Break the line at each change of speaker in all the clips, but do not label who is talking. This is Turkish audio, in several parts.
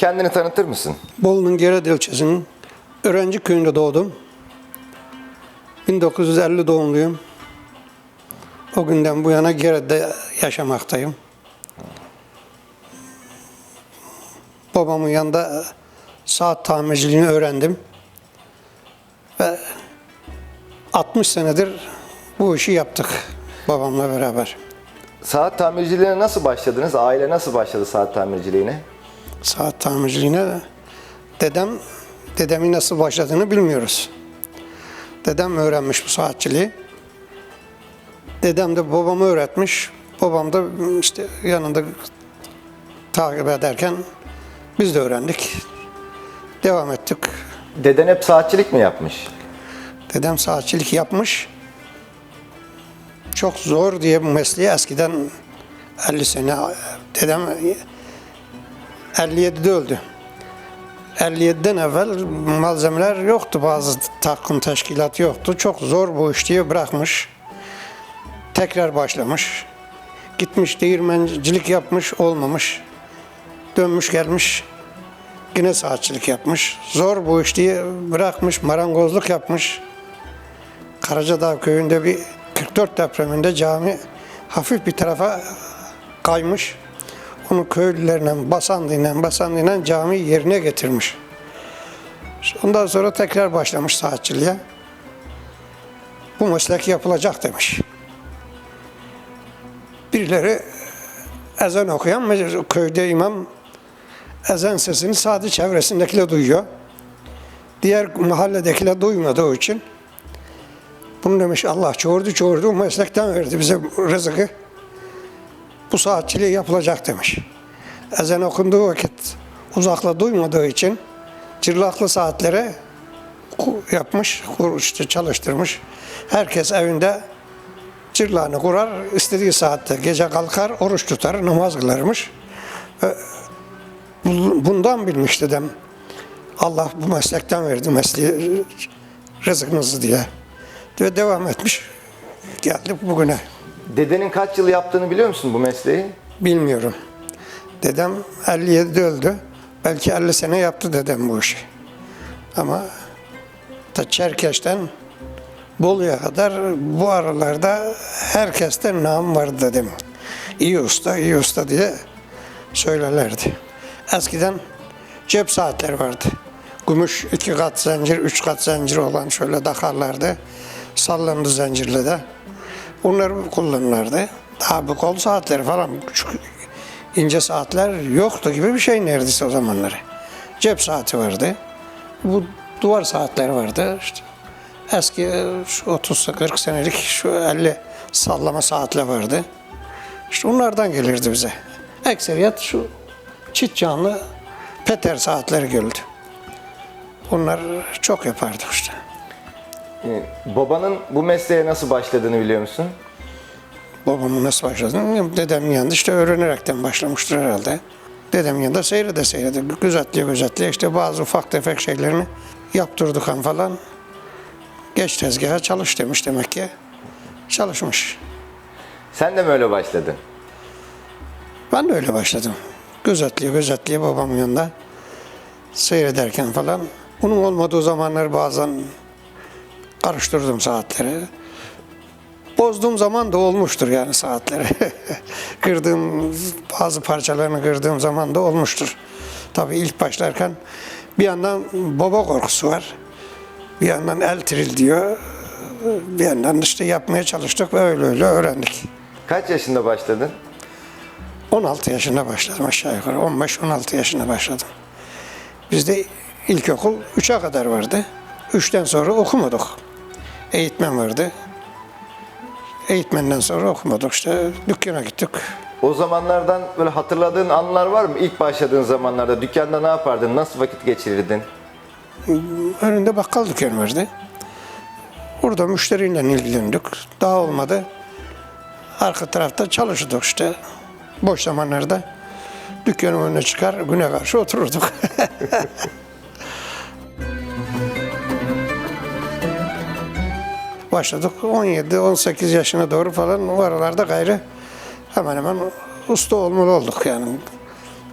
Kendini tanıtır mısın?
Bolu'nun Gerede ilçesinin Öğrenci köyünde doğdum. 1950 doğumluyum. O günden bu yana Gerede'de yaşamaktayım. Babamın yanında saat tamirciliğini öğrendim. Ve 60 senedir bu işi yaptık babamla beraber.
Saat tamirciliğine nasıl başladınız? Aile nasıl başladı saat tamirciliğine?
Saat tamirciliğine dedem dedemin nasıl başladığını bilmiyoruz. Dedem öğrenmiş bu saatçiliği. Dedem de babamı öğretmiş. Babam da işte yanında takip ederken biz de öğrendik. Devam ettik.
Deden hep saatçilik mi yapmış?
Dedem saatçilik yapmış. Çok zor diye bu mesleği eskiden 50 sene dedem 57'de öldü. 57'den evvel malzemeler yoktu bazı takım teşkilat yoktu. Çok zor bu iş diye bırakmış. Tekrar başlamış. Gitmiş değirmencilik yapmış olmamış. Dönmüş gelmiş. Yine saatçilik yapmış. Zor bu iş diye bırakmış. Marangozluk yapmış. Karacadağ köyünde bir 44 depreminde cami hafif bir tarafa kaymış. Onu köylülerle basandığıyla basandığıyla cami yerine getirmiş. Ondan sonra tekrar başlamış saatçiliğe. Bu meslek yapılacak demiş. Birileri ezan okuyan köyde imam ezan sesini sadece çevresindekiler duyuyor. Diğer mahalledekiler duymadığı için bunu demiş Allah çoğurdu çoğurdu bu meslekten verdi bize rızkı. Bu saatçiliği yapılacak demiş. Ezan okunduğu vakit uzakla duymadığı için cırlaklı saatlere yapmış, işte çalıştırmış. Herkes evinde cırlağını kurar, istediği saatte gece kalkar, oruç tutar, namaz kılarmış. Bundan bilmiş dedem. Allah bu meslekten verdi mesleği, rızkınızı diye. Ve devam etmiş. Geldik bugüne.
Dedenin kaç yıl yaptığını biliyor musun bu mesleği?
Bilmiyorum. Dedem 57'de öldü. Belki 50 sene yaptı dedem bu işi. Ama ta Çerkeş'ten Bolu'ya kadar bu aralarda herkesten nam vardı dedim. İyi usta, iyi usta diye söylerlerdi. Eskiden cep saatleri vardı. Gümüş iki kat zincir, üç kat zincir olan şöyle takarlardı. Sallandı zincirle de. Bunları kullanırlardı. Daha bu kol saatleri falan küçük ince saatler yoktu gibi bir şey neredeyse o zamanları. Cep saati vardı. Bu duvar saatleri vardı. İşte eski e, şu 30-40 senelik şu 50 sallama saatler vardı. İşte onlardan gelirdi bize. Ekseriyet şu çit canlı Peter saatleri geldi. Bunlar çok yapardı işte.
Ee, Babanın bu mesleğe nasıl başladığını biliyor musun?
Babamın nasıl başladı? bilmiyorum. Dedemin yanında işte öğrenerekten başlamıştır herhalde. Dedemin yanında seyrede seyrede, gözetliye gözetliye işte bazı ufak tefek şeylerini yaptırdık han falan. Geç tezgaha çalış demiş demek ki. Çalışmış.
Sen de mi öyle başladın?
Ben de öyle başladım. Gözetliye gözetliye babamın yanında seyrederken falan. Bunun olmadığı zamanlar bazen karıştırdım saatleri. Bozduğum zaman da olmuştur yani saatleri. kırdığım bazı parçalarını kırdığım zaman da olmuştur. Tabii ilk başlarken bir yandan baba korkusu var. Bir yandan el tril diyor. Bir yandan işte yapmaya çalıştık ve öyle öyle öğrendik.
Kaç yaşında başladın?
16 yaşında başladım aşağı yukarı. 15-16 yaşında başladım. Bizde ilkokul 3'e kadar vardı. 3'ten sonra okumadık. Eğitmen vardı. Eğitmenden sonra okumadık işte. Dükkana gittik.
O zamanlardan böyle hatırladığın anlar var mı? İlk başladığın zamanlarda dükkanda ne yapardın? Nasıl vakit geçirirdin?
Önünde bakkal dükkanı vardı. Orada müşteriyle ilgilendik. Daha olmadı. Arka tarafta çalışıyorduk işte. Boş zamanlarda dükkanın önüne çıkar, güne karşı otururduk. Başladık 17-18 yaşına doğru falan o aralarda gayrı hemen hemen usta olmalı olduk yani.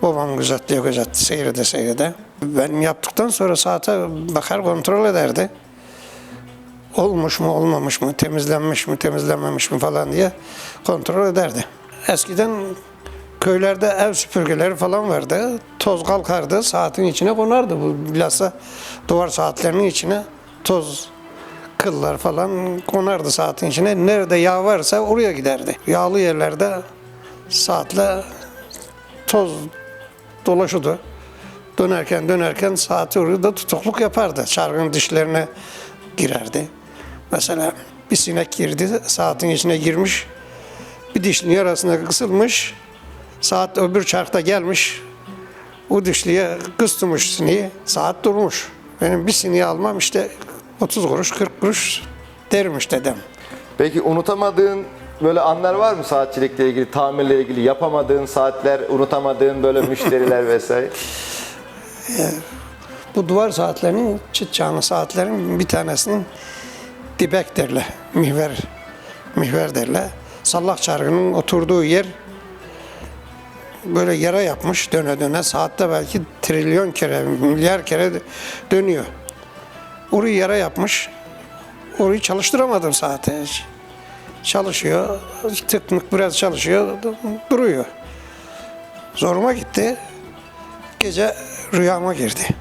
Babam gözetliyor gözetti seyrede seyrede. Ben yaptıktan sonra saate bakar kontrol ederdi. Olmuş mu olmamış mı, temizlenmiş mi temizlenmemiş mi falan diye kontrol ederdi. Eskiden köylerde ev süpürgeleri falan vardı. Toz kalkardı, saatin içine konardı. Bu bilhassa duvar saatlerinin içine toz kıllar falan konardı saatin içine. Nerede yağ varsa oraya giderdi. Yağlı yerlerde saatle toz dolaşıyordu. Dönerken dönerken saati orada tutukluk yapardı. Çarkın dişlerine girerdi. Mesela bir sinek girdi, saatin içine girmiş. Bir dişlinin arasına kısılmış. Saat öbür çarkta gelmiş. O dişliye kıstırmış sineği. Saat durmuş. Benim bir sineği almam işte 30 kuruş 40 kuruş dermiş dedem.
Peki unutamadığın böyle anlar var mı saatçilikle ilgili, tamirle ilgili yapamadığın saatler, unutamadığın böyle müşteriler vesaire?
Bu duvar saatlerinin, çıt çağını saatlerin bir tanesinin dibek derler, mihver, mihver derler. Sallak çarkının oturduğu yer böyle yara yapmış döne döne saatte belki trilyon kere, milyar kere dönüyor. Orayı yara yapmış. Orayı çalıştıramadım saate. Çalışıyor, tık mık biraz çalışıyor, duruyor. Zoruma gitti. Gece rüyama girdi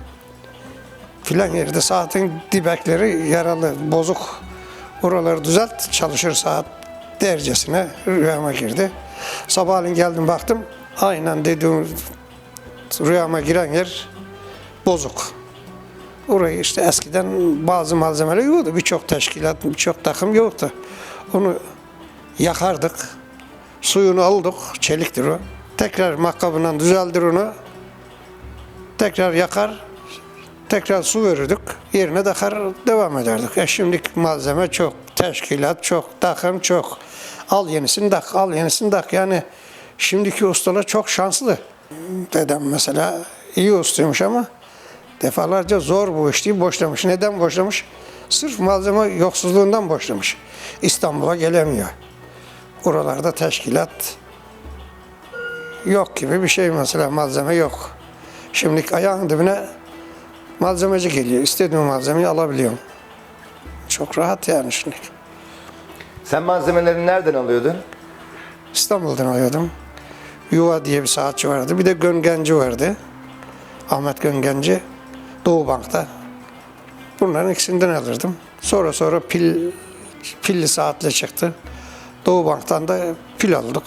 filan yerde saatin dibekleri yaralı, bozuk. Oraları düzelt, çalışır saat dercesine rüyama girdi. Sabahleyin geldim baktım, aynen dediğim rüyama giren yer bozuk. Orayı işte eskiden bazı malzemeler yoktu. Birçok teşkilat, birçok takım yoktu. Onu yakardık. Suyunu aldık. Çeliktir o. Tekrar makkabından düzeldir onu. Tekrar yakar. Tekrar su verirdik. Yerine takar devam ederdik. E şimdiki malzeme çok. Teşkilat çok. Takım çok. Al yenisini tak, al yenisini tak. Yani şimdiki ustalar çok şanslı. Dedem mesela iyi ustaymış ama defalarca zor bu işi boşlamış. Neden boşlamış? Sırf malzeme yoksuzluğundan boşlamış. İstanbul'a gelemiyor. Oralarda teşkilat yok gibi bir şey mesela malzeme yok. Şimdi ayağın dibine malzemeci geliyor. İstediğim malzemeyi alabiliyorum. Çok rahat yani şimdi.
Sen malzemeleri nereden alıyordun?
İstanbul'dan alıyordum. Yuva diye bir saatçi vardı. Bir de Göngenci vardı. Ahmet Göngenci. Doğu Bank'ta. Bunların ikisinden alırdım. Sonra sonra pil pilli saatle çıktı. Doğu Bank'tan da pil aldık.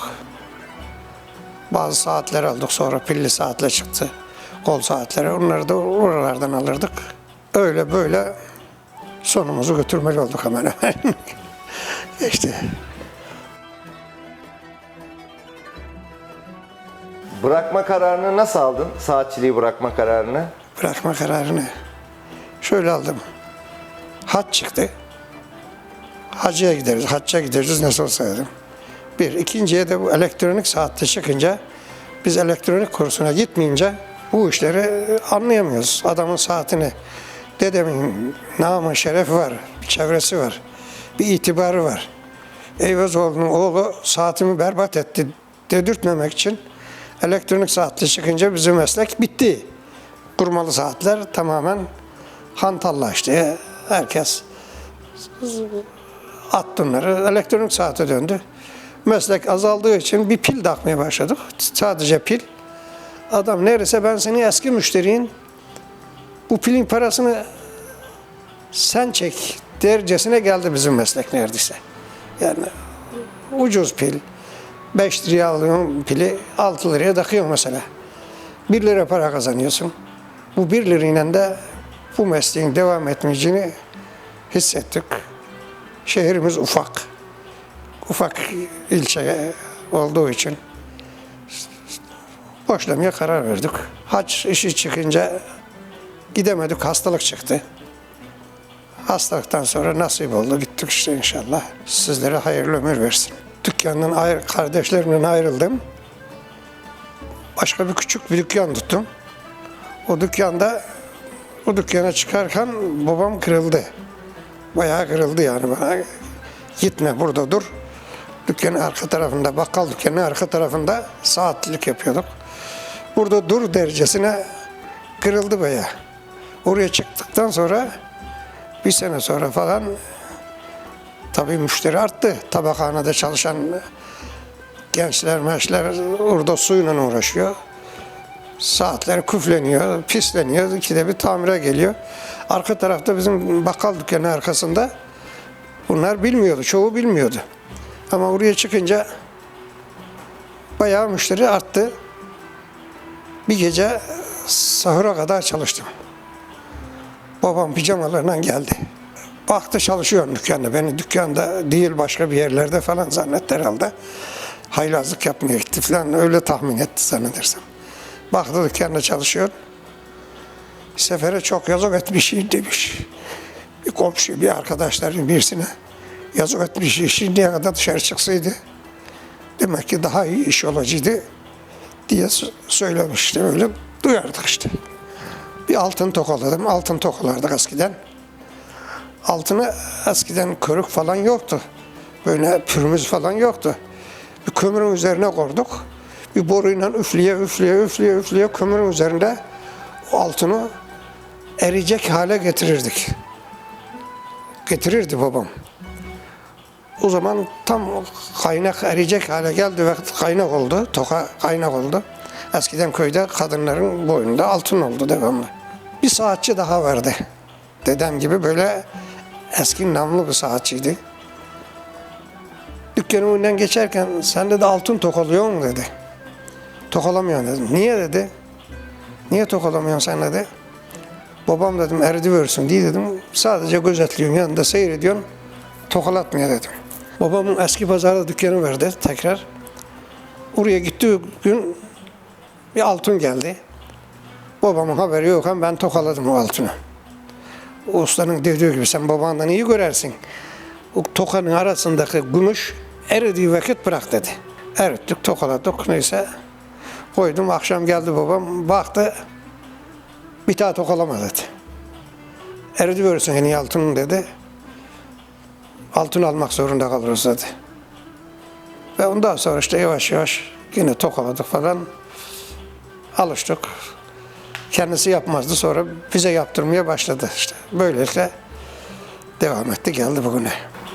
Bazı saatler aldık sonra pilli saatle çıktı. Kol saatleri onları da oralardan alırdık. Öyle böyle sonumuzu götürmeli olduk hemen hemen. işte
Bırakma kararını nasıl aldın? Saatçiliği bırakma kararını.
Bırakma kararını şöyle aldım. Hac çıktı. Hacıya gideriz, hacca gideriz nasıl olsa dedim. Bir. ikinciye de bu elektronik saatte çıkınca biz elektronik kursuna gitmeyince bu işleri anlayamıyoruz. Adamın saatini, dedemin namı, şerefi var, çevresi var, bir itibarı var. Eyvazoğlu'nun oğlu saatimi berbat etti dedirtmemek için elektronik saatte çıkınca bizim meslek bitti. Kurmalı saatler tamamen hantallaştı. Herkes attı onları. Elektronik saate döndü. Meslek azaldığı için bir pil takmaya başladık. Sadece pil. Adam neredeyse ben senin eski müşteriyim. Bu pilin parasını sen çek dercesine geldi bizim meslek neredeyse. Yani ucuz pil. 5 liraya alıyorsun pili 6 liraya takıyorsun mesela. 1 lira para kazanıyorsun. Bu 1 lirayla da bu mesleğin devam etmeyeceğini hissettik. Şehrimiz ufak. Ufak ilçe olduğu için boşlamaya karar verdik. Haç işi çıkınca gidemedik, hastalık çıktı. Hastalıktan sonra nasip oldu, gittik işte inşallah. Sizlere hayırlı ömür versin. Dükkandan ayrı, kardeşlerimden ayrıldım. Başka bir küçük bir dükkan tuttum. O dükkanda, o dükkana çıkarken babam kırıldı. Bayağı kırıldı yani bana. Gitme burada dur. Dükkanın arka tarafında, bakkal dükkanının arka tarafında saatlik yapıyorduk. burada dur derecesine kırıldı bayağı. Oraya çıktıktan sonra bir sene sonra falan tabii müşteri arttı. Tabakhanede çalışan gençler, meşler orada suyla uğraşıyor. Saatler küfleniyor, pisleniyor. İkide bir tamire geliyor. Arka tarafta bizim bakkal dükkanı arkasında bunlar bilmiyordu. Çoğu bilmiyordu. Ama oraya çıkınca bayağı müşteri arttı. Bir gece sahura kadar çalıştım. Babam pijamalarla geldi. Baktı çalışıyorum dükkanda. Beni dükkanda değil başka bir yerlerde falan zannetti herhalde. Haylazlık yapmaya gitti falan öyle tahmin etti zannedersem. Baktı dükkanda çalışıyor. Sefere çok yazık etmişim demiş. Bir komşu, bir arkadaşların birisine yazık etmiş şimdiye kadar dışarı çıksaydı demek ki daha iyi iş olacaktı diye söylemişti. Öyle duyardık işte. Bir altın tokaladım. Altın tokalardık eskiden. Altına eskiden körük falan yoktu. Böyle pürümüz falan yoktu. Bir kömürün üzerine koyduk. Bir boruyla üfleye üfleye üfleye üfleye kömürün üzerinde o altını eriyecek hale getirirdik. Getirirdi babam. O zaman tam kaynak eriyecek hale geldi vakit kaynak oldu. Toka kaynak oldu. Eskiden köyde kadınların boynunda altın oldu devamlı. Bir saatçi daha vardı. Dedem gibi böyle eski namlı bir saatçiydi. Dükkanın önünden geçerken sen de altın tokalıyor mu dedi. Tokalamıyorum dedim. Niye dedi. Niye tokalamıyorsun sen dedi. Babam dedim eridi versin diye dedim. Sadece gözetliyorum yanında seyrediyorum. Tokalatmıyor dedim. Babamın eski pazarda dükkanı verdi tekrar. Oraya gittiği gün bir altın geldi. Babamın haberi yok ama ben tokaladım o altını. O ustanın dediği gibi sen babandan iyi görersin. O tokanın arasındaki gümüş eridiği vakit bırak dedi. Erittik, tokaladık neyse. Koydum, akşam geldi babam, baktı. Bir daha tokalama dedi. Eridi verirsin iyi altının dedi. Altın almak zorunda kalırız dedi. Ve ondan sonra işte yavaş yavaş yine tokaladık falan. Alıştık. Kendisi yapmazdı sonra bize yaptırmaya başladı işte. Böylelikle devam etti geldi bugüne.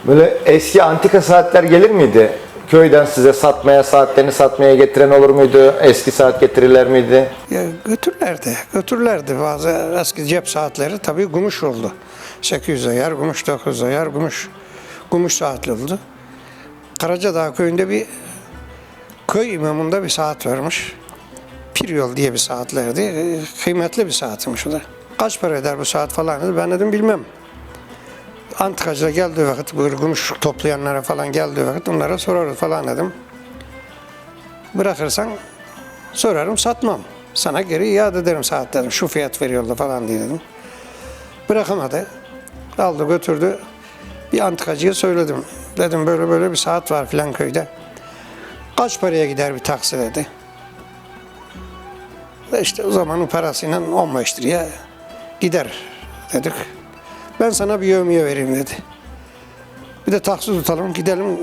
Böyle eski antika saatler gelir miydi? Köyden size satmaya, saatlerini satmaya getiren olur muydu? Eski saat getirirler miydi?
Ya götürlerdi, götürlerdi bazı eski cep saatleri tabii gümüş oldu. 800 ayar, gümüş 900 ayar, gümüş, gümüş saatli oldu. Karacadağ köyünde bir köy imamında bir saat varmış. Piryol diye bir saatlerdi. Kıymetli bir saatmiş o da. Kaç para eder bu saat falan dedi. Ben dedim bilmem. Antikacıda geldiği vakit, bu gümüş toplayanlara falan geldiği vakit onlara sorarız falan dedim. Bırakırsan Sorarım satmam. Sana geri iade ederim saat dedim. Şu fiyat veriyorlar falan diye dedim. Bırakamadı. Aldı götürdü. Bir antikacıya söyledim. Dedim böyle böyle bir saat var filan köyde. Kaç paraya gider bir taksi dedi. İşte o zamanın parasıyla 15 liraya gider dedik. Ben sana bir yevmiye vereyim dedi. Bir de taksi tutalım gidelim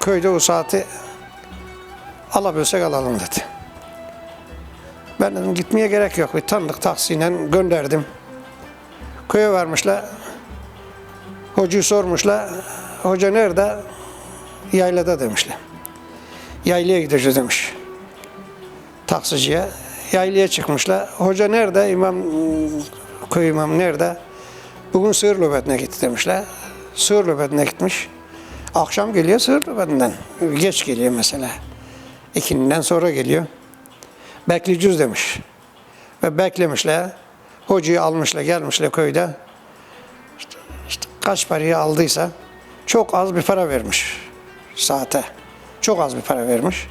köyde o saati alabilsek alalım dedi. Ben dedim gitmeye gerek yok. Bir tanıdık taksiyle gönderdim. Köye varmışlar. Hocayı sormuşlar. Hoca nerede? Yaylada demişler. Yaylaya gideceğiz demiş. Taksiciye. Yaylaya çıkmışlar. Hoca nerede? İmam, köy imam nerede? Bugün sığır nöbetine gitti demişler. Sığır nöbetine gitmiş. Akşam geliyor sığır nöbetinden. Geç geliyor mesela. İkinden sonra geliyor bekleyeceğiz demiş. Ve beklemişler. Hocayı almışlar, gelmişler köyde. İşte, işte kaç parayı aldıysa çok az bir para vermiş saate. Çok az bir para vermiş.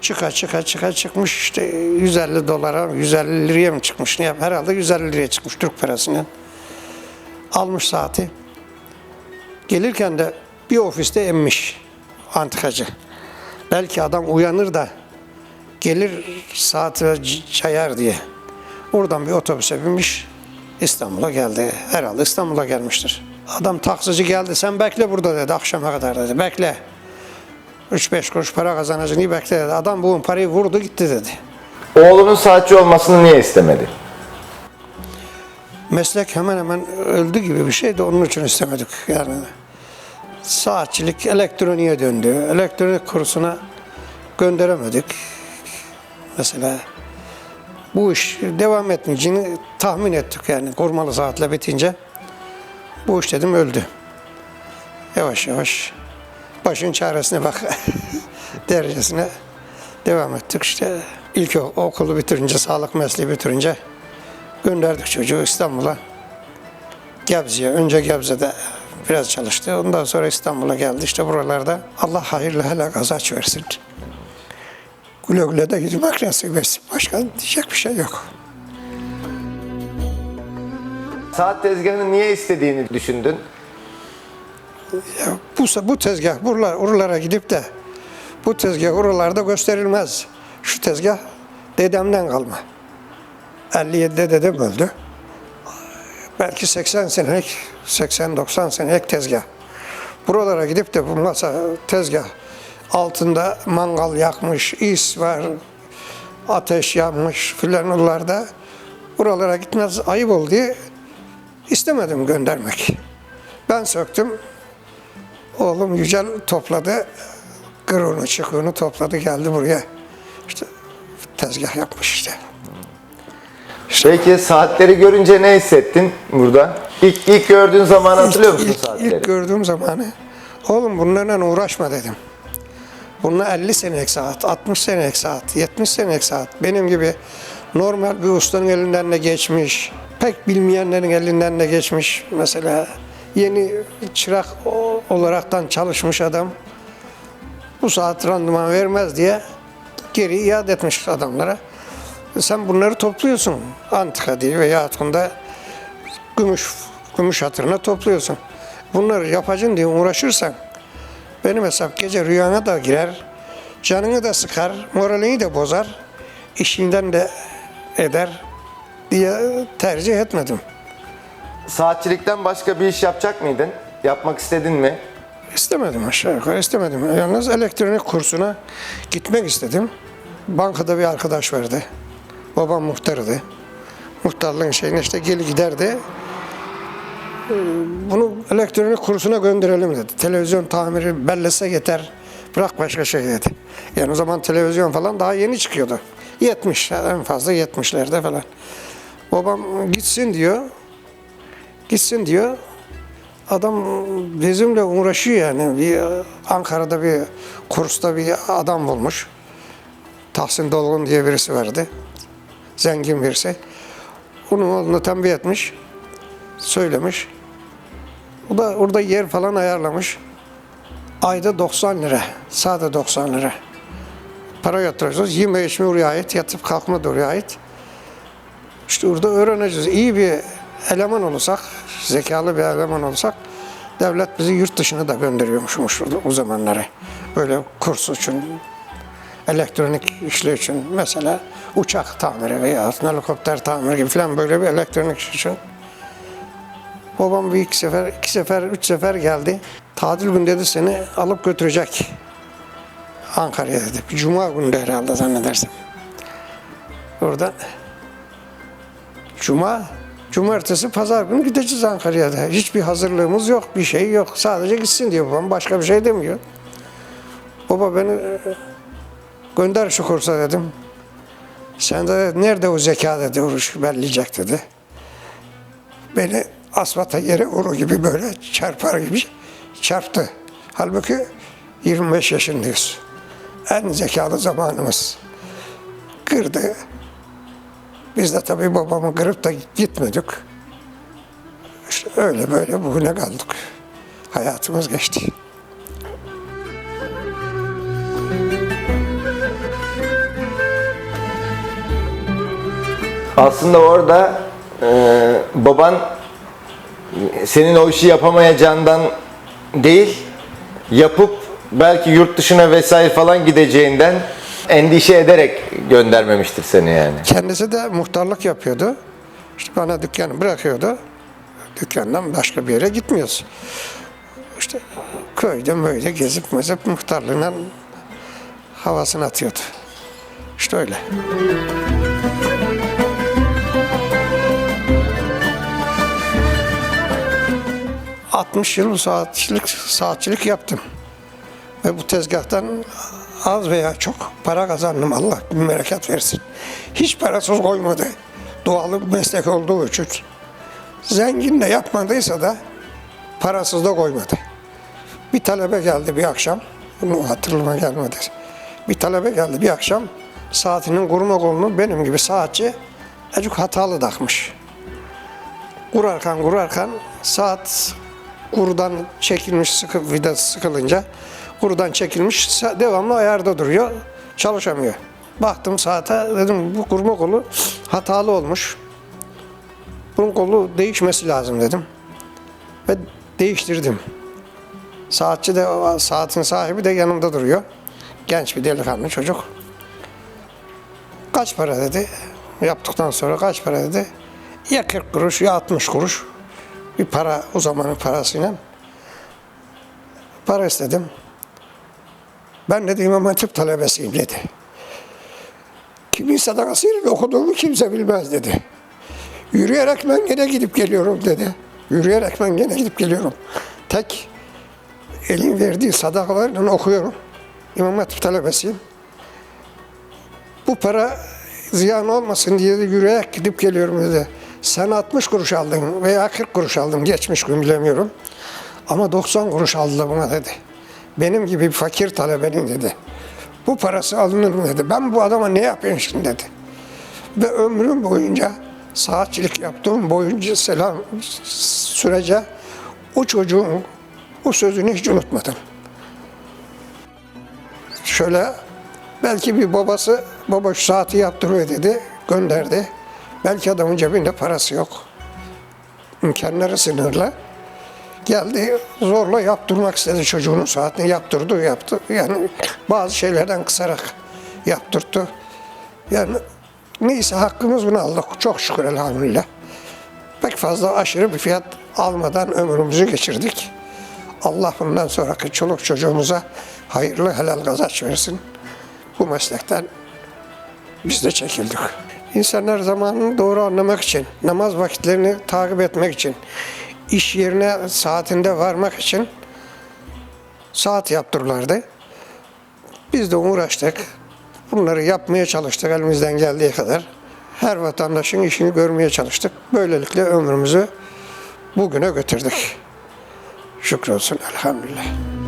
Çıka çıka çıka çıkmış işte 150 dolara, 150 liraya mı çıkmış? Ne yap? Herhalde 150 liraya çıkmış Türk parasıyla. Almış saati. Gelirken de bir ofiste emmiş antikacı. Belki adam uyanır da gelir saati çayar diye. Oradan bir otobüse binmiş İstanbul'a geldi. Herhalde İstanbul'a gelmiştir. Adam taksici geldi sen bekle burada dedi akşama kadar dedi. Bekle. 3-5 kuruş para kazanacaksın iyi bekle dedi. Adam bugün parayı vurdu gitti dedi.
Oğlunun saatçi olmasını niye istemedi?
Meslek hemen hemen öldü gibi bir şeydi onun için istemedik yani. Saatçilik elektroniğe döndü. Elektronik kursuna gönderemedik. Mesela bu iş devam etmeyeceğini tahmin ettik yani kurmalı saatle bitince. Bu iş dedim öldü. Yavaş yavaş başın çaresine bak derecesine devam ettik işte. İlk okulu bitirince, sağlık mesleği bitirince gönderdik çocuğu İstanbul'a. Gebze'ye. Önce Gebze'de biraz çalıştı. Ondan sonra İstanbul'a geldi. İşte buralarda Allah hayırlı helal kazanç versin. Güle güle de gitmek nasip etsin. Başka diyecek bir şey yok.
Saat tezgahını niye istediğini düşündün?
Ya bu, bu tezgah buralar, oralara gidip de bu tezgah oralarda gösterilmez. Şu tezgah dedemden kalma. 57'de dedem öldü. Belki 80 senelik, 80-90 senelik tezgah. Buralara gidip de bu masa tezgah altında mangal yakmış, is var, ateş yanmış filan oralarda. Buralara gitmez ayıp oldu diye istemedim göndermek. Ben söktüm, Oğlum Yücel topladı. Kırığını çıkığını topladı geldi buraya. İşte tezgah yapmış işte.
Peki saatleri görünce ne hissettin burada? İlk, ilk gördüğün zaman hatırlıyor musun
ilk,
saatleri?
ilk gördüğüm zamanı oğlum bunlarla uğraşma dedim. Bunlar 50 senelik saat, 60 senelik saat, 70 senelik saat. Benim gibi normal bir ustanın elinden de geçmiş, pek bilmeyenlerin elinden de geçmiş. Mesela yeni çırak olaraktan çalışmış adam bu saat randıman vermez diye geri iade etmiş adamlara. Sen bunları topluyorsun antika diye veya da gümüş gümüş hatırına topluyorsun. Bunları yapacaksın diye uğraşırsan benim hesap gece rüyana da girer, canını da sıkar, moralini de bozar, işinden de eder diye tercih etmedim.
Saatçilikten başka bir iş yapacak mıydın? Yapmak istedin mi?
İstemedim aşağı yukarı istemedim. Yalnız elektronik kursuna gitmek istedim. Bankada bir arkadaş vardı. Babam muhtarıydı. Muhtarlığın şeyine işte gel giderdi. Ee, Bunu elektronik kursuna gönderelim dedi. Televizyon tamiri bellese yeter. Bırak başka şey dedi. Yani o zaman televizyon falan daha yeni çıkıyordu. 70 en fazla 70'lerde falan. Babam gitsin diyor. Gitsin diyor. Adam bizimle uğraşıyor yani. Bir Ankara'da bir kursta bir adam bulmuş. Tahsin Dolgun diye birisi vardı. Zengin birisi. Onun oğlunu tembih etmiş. Söylemiş. O da orada yer falan ayarlamış. Ayda 90 lira. Sade 90 lira. Para yatıracağız. Yeme içme oraya ait. Yatıp kalkma da oraya ait. İşte orada öğreneceğiz. İyi bir eleman olursak, zekalı bir eleman olursak devlet bizi yurt dışına da gönderiyormuşmuş o zamanları. Böyle kurs için, elektronik işler için mesela uçak tamiri veya helikopter tamiri gibi falan böyle bir elektronik iş için. Babam bir iki sefer, iki sefer, üç sefer geldi. Tatil günü dedi seni alıp götürecek. Ankara'ya dedi. Cuma günü de herhalde zannedersem. Oradan Cuma, cumartesi, pazar günü gideceğiz Ankara'ya da. Hiçbir hazırlığımız yok, bir şey yok. Sadece gitsin diyor babam, başka bir şey demiyor. Baba beni gönder şu kursa dedim. Sen de nerede o zeka dedi, oruç belleyecek dedi. Beni asfalta yere vurur gibi böyle çarpar gibi çarptı. Halbuki 25 yaşındayız. En zekalı zamanımız. Kırdı. Biz de tabii babamı kırıp da gitmedik. İşte öyle böyle bugüne kaldık. Hayatımız geçti.
Aslında orada e, baban senin o işi yapamayacağından değil, yapıp belki yurt dışına vesaire falan gideceğinden endişe ederek göndermemiştir seni yani.
Kendisi de muhtarlık yapıyordu. İşte bana dükkanı bırakıyordu. Dükkandan başka bir yere gitmiyoruz. İşte köyde böyle gezip mezip muhtarlığına havasını atıyordu. İşte öyle. ...60 yıl saatçilik, saatçilik yaptım. Ve bu tezgahtan az veya çok para kazandım. Allah bir bereket versin. Hiç parasız koymadı. Doğalı bir meslek olduğu için. Zengin de yapmadıysa da parasız da koymadı. Bir talebe geldi bir akşam. Bunu hatırlama gelmedi. Bir talebe geldi bir akşam. Saatinin kurma kolunu benim gibi saatçi acık hatalı takmış. Kurarken kurarken saat kurudan çekilmiş sıkı vidası sıkılınca kurudan çekilmiş devamlı ayarda duruyor. Çalışamıyor. Baktım saate dedim bu kurma kolu hatalı olmuş. Bunun kolu değişmesi lazım dedim. Ve değiştirdim. Saatçi de saatin sahibi de yanımda duruyor. Genç bir delikanlı çocuk. Kaç para dedi. Yaptıktan sonra kaç para dedi. Ya 40 kuruş ya 60 kuruş. Bir para o zamanın parasıyla. Para istedim. Ben dedi İmam Hatip talebesiyim dedi. Kimin sadakasıyla okuduğumu kimse bilmez dedi. Yürüyerek ben gene gidip geliyorum dedi. Yürüyerek ben gene gidip geliyorum. Tek elin verdiği sadakalarla okuyorum. İmam Hatip talebesiyim. Bu para ziyan olmasın diye de yürüyerek gidip geliyorum dedi. Sen 60 kuruş aldın veya 40 kuruş aldın geçmiş gün bilemiyorum. Ama 90 kuruş aldı buna dedi. Benim gibi bir fakir talebenin dedi. Bu parası alınır mı dedi. Ben bu adama ne yapayım şimdi dedi. Ve ömrüm boyunca saatçilik yaptığım boyunca selam sürece o çocuğun bu sözünü hiç unutmadım. Şöyle belki bir babası baba şu saati yaptırıyor dedi gönderdi. Belki adamın cebinde parası yok. İmkanları sınırlı. Geldi zorla yaptırmak istedi çocuğunun saatini yaptırdı yaptı. Yani bazı şeylerden kısarak yaptırttı. Yani neyse hakkımız bunu aldık. Çok şükür elhamdülillah. Pek fazla aşırı bir fiyat almadan ömrümüzü geçirdik. Allah bundan sonraki çoluk çocuğumuza hayırlı helal kazanç versin. Bu meslekten biz de çekildik. İnsanlar zamanını doğru anlamak için, namaz vakitlerini takip etmek için, iş yerine saatinde varmak için saat yaptırırlardı. Biz de uğraştık. Bunları yapmaya çalıştık elimizden geldiği kadar. Her vatandaşın işini görmeye çalıştık. Böylelikle ömrümüzü bugüne götürdük. Şükür olsun elhamdülillah.